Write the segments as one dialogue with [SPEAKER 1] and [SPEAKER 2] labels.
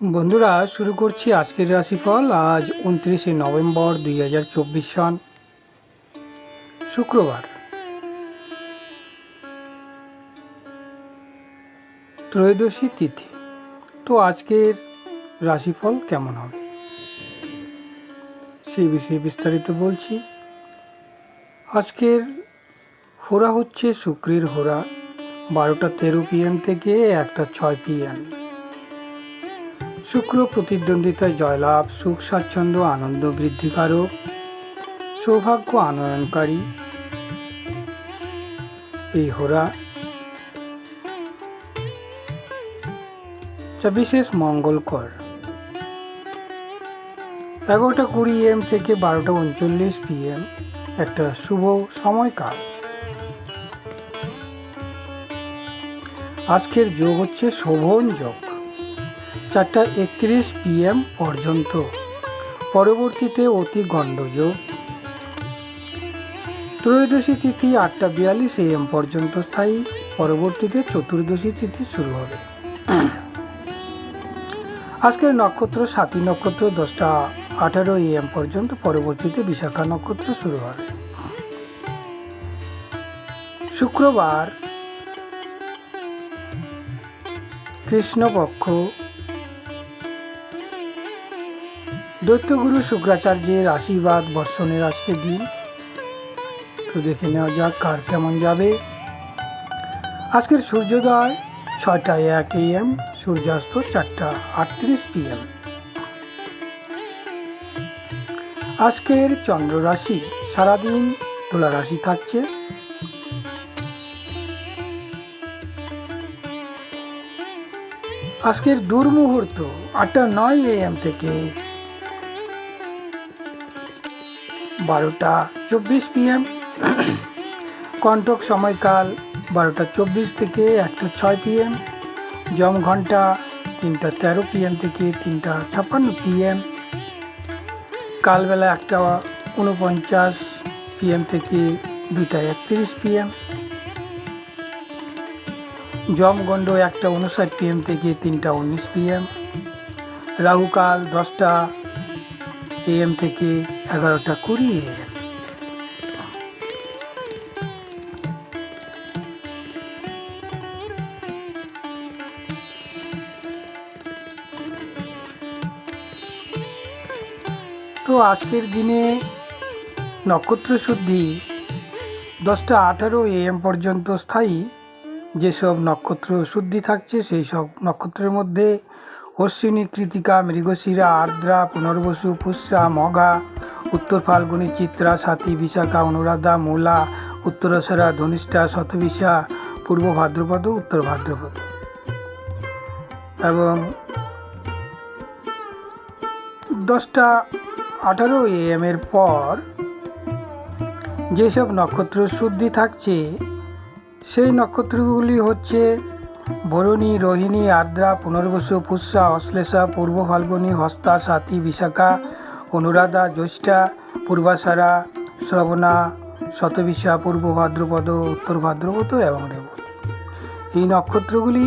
[SPEAKER 1] বন্ধুরা, শুরু করছি আজকের রাশিফল, আজ উনত্রিশে নভেম্বর দুই হাজার চব্বিশ সন। শুক্রবার। ত্রয়োদশী তিথি। তো আজকের রাশিফল কেমন হবে? সেই বিষয়ে বিস্তারিত বলছি। আজকের হোরা হচ্ছে শুক্রের হোরা বারোটা তেরো পিএম থেকে একটা ছয় পিএম শুক্র প্রতিদ্বন্দ্বিতায় জয়লাভ, সুখ, স্বাচ্ছন্দ্য, আনন্দ বৃদ্ধিকারক সৌভাগ্য আনয়নকারী। এই হোরা বিশেষ মঙ্গলকর। এগারোটা কুড়ি এম থেকে বারোটা উনচল্লিশ পিএম। একটা শুভ সময়কাল। আজকের যোগ হচ্ছে শোভন যোগ। চারটা একত্রিশ পিএম পর্যন্ত। পরবর্তীতে অতি গণ্ডযোগ ত্রয়োদশী তিথি আটটা বিয়াল্লিশ এম পর্যন্ত স্থায়ী। পরবর্তীতে চতুর্দশী তিথি শুরু হবে। আজকের নক্ষত্র সাতী নক্ষত্র দশটা আঠারো এম পর্যন্ত। পরবর্তীতে বিশাখা নক্ষত্র শুরু হবে। শুক্রবার কৃষ্ণপক্ষ দৈত্যগুরু শুক্রাচার্যের আশীর্বাদ বর্ষণের আজকে দিন। তো দেখে নেওয়া যাক কার কেমন যাবে। আজকের সূর্যোদয় ছয়টা এক এম, সূর্যাস্ত চারটা আটত্রিশ পিএম আজকের চন্দ্র রাশি সারাদিন তুলা রাশি থাকছে। আজকের দুর্মুহূর্ত আটটা নয় এ এম থেকে বারোটা চব্বিশ পিএম কণ্টক সময়কাল বারোটা চব্বিশ থেকে একটা ছয় পিএম জম ঘণ্টা তিনটা তেরো পিএম থেকে তিনটা ছাপ্পান্ন পিএম কালবেলা একটা উনপঞ্চাশ পিএম থেকে দুইটা একত্রিশ পিএম জমগণ্ড একটা উনষাট পিএম থেকে তিনটা উনিশ পিএম রাহুকাল দশটা এএম থেকে এগারোটা কুড়ি। তো আজকের দিনে নক্ষত্র শুদ্ধি দশটা আঠারো এএম পর্যন্ত স্থায়ী। যেসব নক্ষত্র শুদ্ধি থাকছে সেই সব নক্ষত্রের মধ্যে অশ্বিনী, কৃতিকা, মৃগশিরা, আর্দ্রা, পুনর্বসু, পুষ্যা মঘা উত্তর ফাল্গুনী চিত্রা, সাথী, বিশাখা, অনুরাধা, মূলা, উত্তরসরা, ধনিষ্ঠা, শতবিশা, পূর্ব ভাদ্রপদ, উত্তর ভাদ্রপদ। এবং দশটা আঠারো এম এর পর যেসব নক্ষত্র শুদ্ধি থাকছে, সেই নক্ষত্রগুলি হচ্ছে বরুণী, রোহিণী আর্দ্রা পুনর্বসু, পুষ্যা, অশ্লেষা, পূর্ব ফাল্গুনী, হস্তা, সাথী, বিশাখা অনুরাধা জ্যৈষ্ঠা পূর্বাশারা, শ্রবণা, শতবিশা, পূর্ব ভাদ্রপদ, উত্তর ভাদ্রপদ এবং রেবতী। এই নক্ষত্রগুলি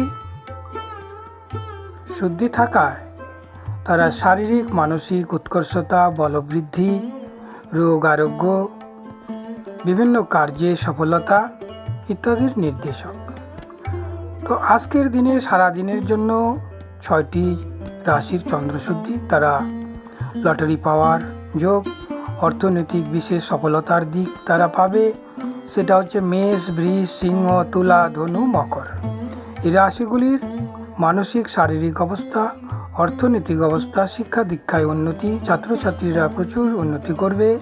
[SPEAKER 1] শুদ্ধি থাকায় তারা শারীরিক, মানসিক উৎকর্ষতা, বলবৃদ্ধি, রোগ আরোগ্য, বিভিন্ন কার্যে সফলতা ইত্যাদির নির্দেশক। তো আজকের দিনে সারা দিনের জন্য ছয়টি রাশির চন্দ্রশুদ্ধি তারা লটারি পাওয়ার যোগ, অর্থনৈতিক বিশেষ সফলতার দিক তারা পাবে। সেটা হচ্ছে মেষ, বৃষ, সিংহ, তুলা, ধনু, মকর। এই রাশিগুলির মানসিক, শারীরিক অবস্থা, অর্থনৈতিক অবস্থা, শিক্ষা দীক্ষায় উন্নতি, ছাত্রছাত্রীরা প্রচুর উন্নতি করবে।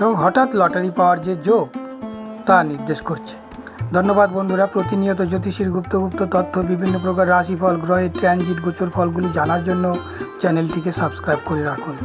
[SPEAKER 1] এবং হঠাৎ লটারি পাওয়ার যে যোগ, তা নির্দেশ করছে। ধন্যবাদ বন্ধুরা, প্রতিনিয়ত জ্যোতিষীর গুপ্তগুপ্ত গুপ্ত তথ্য, বিভিন্ন প্রকার রাশিফল গ্রহের ট্রানজিট গোচর ফলগুলি জানার জন্য চ্যানেলটিকে সাবস্ক্রাইব করে রাখুন।